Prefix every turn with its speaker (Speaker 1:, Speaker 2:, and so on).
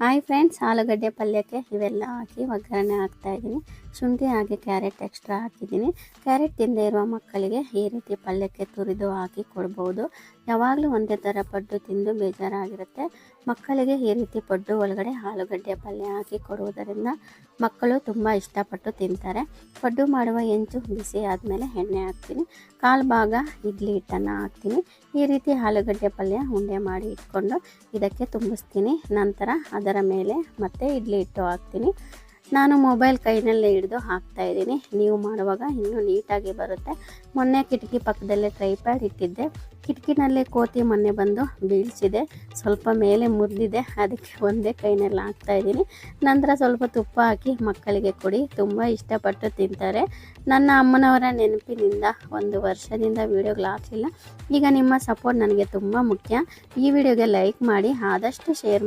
Speaker 1: Hi friends ಆಲೂಗಡ್ಡೆ ಪಲ್ಯಕ್ಕೆ ಇವೆಲ್ಲ ಹಾಕಿ ಒಗ್ಗರಣೆ ಹಾಕ್ತಾ ಇದ್ದೀನಿ. ಶುಂಠಿ ಹಾಗೆ ಕ್ಯಾರೆಟ್ ಎಕ್ಸ್ಟ್ರಾ ಹಾಕಿದ್ದೀನಿ. ಕ್ಯಾರೆಟ್ ತಿಂದೇ ಇರುವ ಮಕ್ಕಳಿಗೆ ಈ ರೀತಿ ಪಲ್ಯಕ್ಕೆ ತುರಿದು ಹಾಕಿ ಕೊಡ್ಬೋದು. ಯಾವಾಗಲೂ ಒಂದೇ ಥರ ಪಡ್ಡು ತಿಂದು ಬೇಜಾರಾಗಿರುತ್ತೆ. ಮಕ್ಕಳಿಗೆ ಈ ರೀತಿ ಪಡ್ಡು ಒಳಗಡೆ ಆಲೂಗಡ್ಡೆ ಪಲ್ಯ ಹಾಕಿ ಕೊಡುವುದರಿಂದ ಮಕ್ಕಳು ತುಂಬ ಇಷ್ಟಪಟ್ಟು ತಿಂತಾರೆ. ಪಡ್ಡು ಮಾಡುವ ಹೆಂಚು ಬಿಸಿ ಆದಮೇಲೆ ಎಣ್ಣೆ ಹಾಕ್ತೀನಿ. ಕಾಲು ಭಾಗ ಇಡ್ಲಿ ಹಿಟ್ಟನ್ನು ಹಾಕ್ತೀನಿ. ಈ ರೀತಿ ಆಲೂಗಡ್ಡೆ ಪಲ್ಯ ಉಂಡೆ ಮಾಡಿ ಇಟ್ಕೊಂಡು ಇದಕ್ಕೆ ತುಂಬಿಸ್ತೀನಿ. ನಂತರ ಅದರ ಮೇಲೆ ಮತ್ತೆ ಇಡ್ಲಿ ಹಿಟ್ಟು ಹಾಕ್ತೀನಿ. ನಾನು ಮೊಬೈಲ್ ಕೈನಲ್ಲೇ ಹಿಡಿದು ಹಾಕ್ತಾ ಇದ್ದೀನಿ. ನೀವು ಮಾಡುವಾಗ ಇನ್ನೂ ನೀಟಾಗಿ ಬರುತ್ತೆ. ಮೊನ್ನೆ ಕಿಟಕಿ ಪಕ್ಕದಲ್ಲೇ ಟ್ರೈ ಪ್ಯಾಡ್ ಇಟ್ಟಿದ್ದೆ. ಕಿಟಕಿನಲ್ಲಿ ಕೋತಿ ಮೊನ್ನೆ ಬಂದು ಬೀಳ್ಸಿದೆ. ಸ್ವಲ್ಪ ಮೇಲೆ ಮುರಿದಿದೆ. ಅದಕ್ಕೆ ಒಂದೇ ಕೈನಲ್ಲಿ ಹಾಕ್ತಾ ಇದ್ದೀನಿ. ನಂತರ ಸ್ವಲ್ಪ ತುಪ್ಪ ಹಾಕಿ ಮಕ್ಕಳಿಗೆ ಕೊಡಿ. ತುಂಬ ಇಷ್ಟಪಟ್ಟು ತಿಂತಾರೆ. ನನ್ನ ಅಮ್ಮನವರ ನೆನಪಿನಿಂದ ಒಂದು ವರ್ಷದಿಂದ ವೀಡಿಯೋಗಳು ಹಾಕಲಿಲ್ಲ. ಈಗ ನಿಮ್ಮ ಸಪೋರ್ಟ್ ನನಗೆ ತುಂಬ ಮುಖ್ಯ. ಈ ವಿಡಿಯೋಗೆ ಲೈಕ್ ಮಾಡಿ, ಆದಷ್ಟು ಶೇರ್